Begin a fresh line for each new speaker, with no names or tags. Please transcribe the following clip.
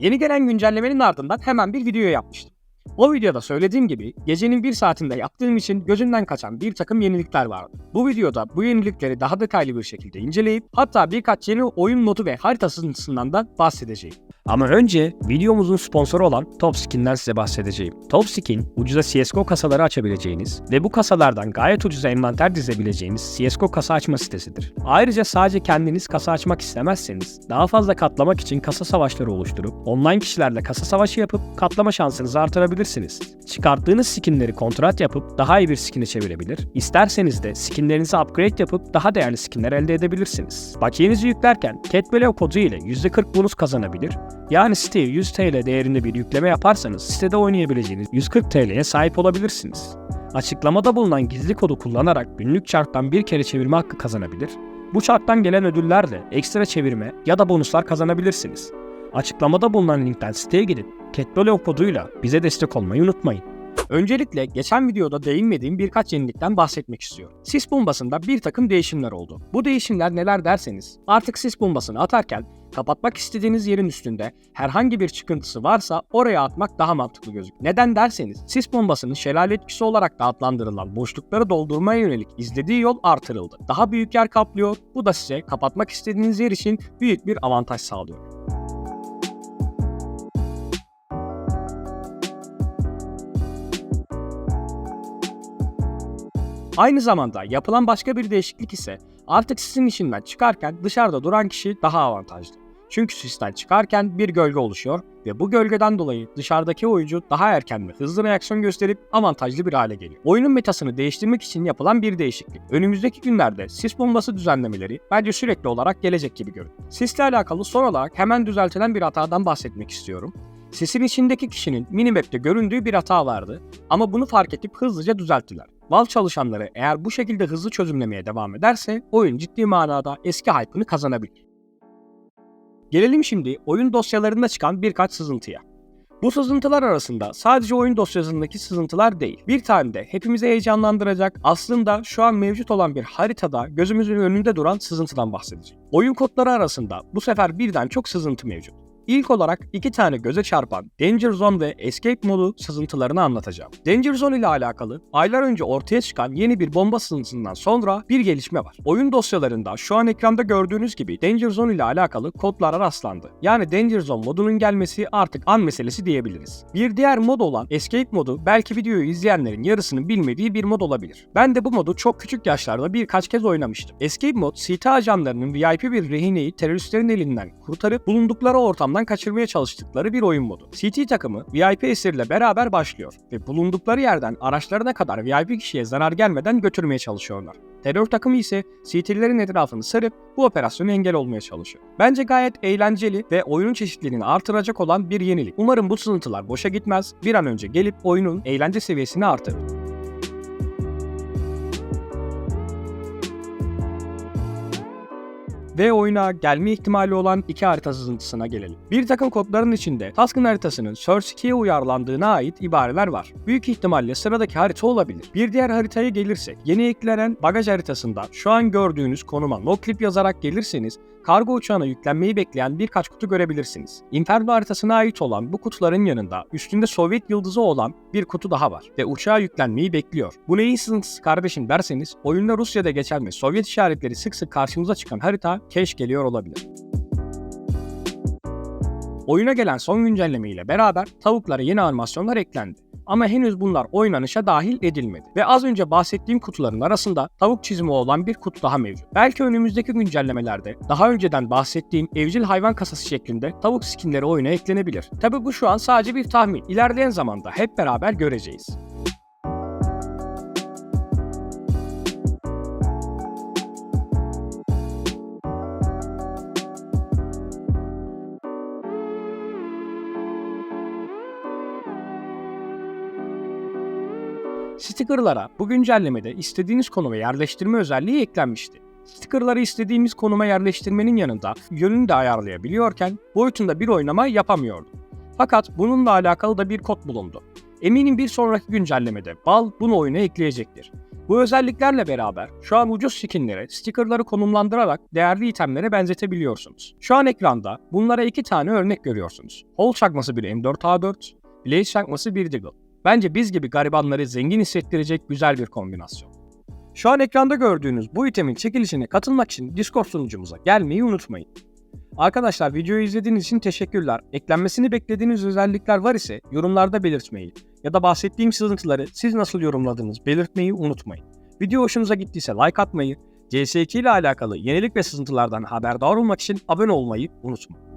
Yeni gelen güncellemenin ardından hemen bir video yapmıştım. O videoda söylediğim gibi gecenin bir saatinde yaptığım için gözümden kaçan bir takım yenilikler vardı. Bu videoda bu yenilikleri daha detaylı bir şekilde inceleyip hatta birkaç yeni oyun modu ve harita sızıntısından da bahsedeceğim. Ama önce videomuzun sponsoru olan Topskin'den size bahsedeceğim. Topskin, ucuza CSGO kasaları açabileceğiniz ve bu kasalardan gayet ucuza envanter dizebileceğiniz CSGO kasa açma sitesidir. Ayrıca sadece kendiniz kasa açmak istemezseniz, daha fazla katlamak için kasa savaşları oluşturup, online kişilerle kasa savaşı yapıp katlama şansınızı artırabilirsiniz. Çıkarttığınız skinleri kontrat yapıp daha iyi bir skine çevirebilir, isterseniz de skinlerinizi upgrade yapıp daha değerli skinler elde edebilirsiniz. Bakiyenizi yüklerken CatBeleo kodu ile %40 bonus kazanabilir, yani siteye 100 TL değerinde bir yükleme yaparsanız sitede oynayabileceğiniz 140 TL'ye sahip olabilirsiniz. Açıklamada bulunan gizli kodu kullanarak günlük çarktan bir kere çevirme hakkı kazanabilir, bu çarktan gelen ödüllerle ekstra çevirme ya da bonuslar kazanabilirsiniz. Açıklamada bulunan linkten siteye gidip Ketbeleo koduyla bize destek olmayı unutmayın. Öncelikle geçen videoda değinmediğim birkaç yenilikten bahsetmek istiyorum. Sis bombasında bir takım değişimler oldu. Bu değişimler neler derseniz, artık sis bombasını atarken kapatmak istediğiniz yerin üstünde herhangi bir çıkıntısı varsa oraya atmak daha mantıklı gözüküyor. Neden derseniz sis bombasının şelale etkisi olarak da adlandırılan boşlukları doldurmaya yönelik izlediği yol artırıldı. Daha büyük yer kaplıyor. Bu da size kapatmak istediğiniz yer için büyük bir avantaj sağlıyor. Aynı zamanda yapılan başka bir değişiklik ise artık sisin içinden çıkarken dışarıda duran kişi daha avantajlı. Çünkü sisten çıkarken bir gölge oluşuyor ve bu gölgeden dolayı dışarıdaki oyuncu daha erken ve hızlı reaksiyon gösterip avantajlı bir hale geliyor. Oyunun metasını değiştirmek için yapılan bir değişiklik. Önümüzdeki günlerde sis bombası düzenlemeleri bence sürekli olarak gelecek gibi görünüyor. Sisle alakalı son olarak hemen düzeltilen bir hatadan bahsetmek istiyorum. Sisin içindeki kişinin minimap'te göründüğü bir hata vardı ama bunu fark edip hızlıca düzelttiler. Valve çalışanları eğer bu şekilde hızlı çözümlemeye devam ederse oyun ciddi manada eski hype'ını kazanabilir. Gelelim şimdi oyun dosyalarında çıkan birkaç sızıntıya. Bu sızıntılar arasında sadece oyun dosyasındaki sızıntılar değil. Bir tane de hepimizi heyecanlandıracak aslında şu an mevcut olan bir haritada gözümüzün önünde duran sızıntıdan bahsedeceğim. Oyun kodları arasında bu sefer birden çok sızıntı mevcut. İlk olarak iki tane göze çarpan Danger Zone ve Escape modu sızıntılarını anlatacağım. Danger Zone ile alakalı aylar önce ortaya çıkan yeni bir bomba sızıntısından sonra bir gelişme var. Oyun dosyalarında şu an ekranda gördüğünüz gibi Danger Zone ile alakalı kodlara rastlandı. Yani Danger Zone modunun gelmesi artık an meselesi diyebiliriz. Bir diğer mod olan Escape modu belki videoyu izleyenlerin yarısının bilmediği bir mod olabilir. Ben de bu modu çok küçük yaşlarda birkaç kez oynamıştım. Escape mod, CT ajanlarının VIP bir rehineyi teröristlerin elinden kurtarıp bulundukları ortamdan kaçırmaya çalıştıkları bir oyun modu. CT takımı VIP esirle beraber başlıyor ve bulundukları yerden araçlarına kadar VIP kişiye zarar gelmeden götürmeye çalışıyorlar. Terör takımı ise CT'lerin etrafını sarıp bu operasyonu engel olmaya çalışıyor. Bence gayet eğlenceli ve oyunun çeşitliliğini artıracak olan bir yenilik. Umarım bu sızıntılar boşa gitmez, bir an önce gelip oyunun eğlence seviyesini artırır. Ve oyuna gelme ihtimali olan iki harita sızıntısına gelelim. Bir takım kodların içinde Task'ın haritasının Source 2'ye uyarlandığına ait ibareler var. Büyük ihtimalle sıradaki harita olabilir. Bir diğer haritaya gelirsek, yeni eklenen bagaj haritasında şu an gördüğünüz konuma noclip yazarak gelirseniz kargo uçağına yüklenmeyi bekleyen birkaç kutu görebilirsiniz. Inferno haritasına ait olan bu kutuların yanında üstünde Sovyet yıldızı olan bir kutu daha var ve uçağa yüklenmeyi bekliyor. Bu neyin sızıntısı kardeşim derseniz oyunda Rusya'da geçen ve Sovyet işaretleri sık sık karşımıza çıkan harita cache geliyor olabilir. Oyuna gelen son güncelleme ile beraber tavuklara yeni animasyonlar eklendi. Ama henüz bunlar oynanışa dahil edilmedi. Ve az önce bahsettiğim kutuların arasında tavuk çizimi olan bir kutu daha mevcut. Belki önümüzdeki güncellemelerde daha önceden bahsettiğim evcil hayvan kasası şeklinde tavuk skinleri oyuna eklenebilir. Tabi bu şu an sadece bir tahmin. İlerleyen zamanda hep beraber göreceğiz. Sticker'lara bu güncellemede istediğiniz konuma yerleştirme özelliği eklenmişti. Sticker'ları istediğimiz konuma yerleştirmenin yanında yönünü de ayarlayabiliyorken boyutunda bir oynama yapamıyordu. Fakat bununla alakalı da bir kod bulundu. Eminim bir sonraki güncellemede BAL bunu oyuna ekleyecektir. Bu özelliklerle beraber şu an ucuz skinlere, stickerları konumlandırarak değerli itemlere benzetebiliyorsunuz. Şu an ekranda bunlara iki tane örnek görüyorsunuz. Hol çakması bir M4A4, Blaze çakması bir Deagle. Bence biz gibi garibanları zengin hissettirecek güzel bir kombinasyon. Şu an ekranda gördüğünüz bu itemin çekilişine katılmak için Discord sunucumuza gelmeyi unutmayın. Arkadaşlar videoyu izlediğiniz için teşekkürler. Eklenmesini beklediğiniz özellikler var ise yorumlarda belirtmeyi ya da bahsettiğim sızıntıları siz nasıl yorumladınız belirtmeyi unutmayın. Video hoşunuza gittiyse like atmayı, CS2 ile alakalı yenilik ve sızıntılardan haberdar olmak için abone olmayı unutmayın.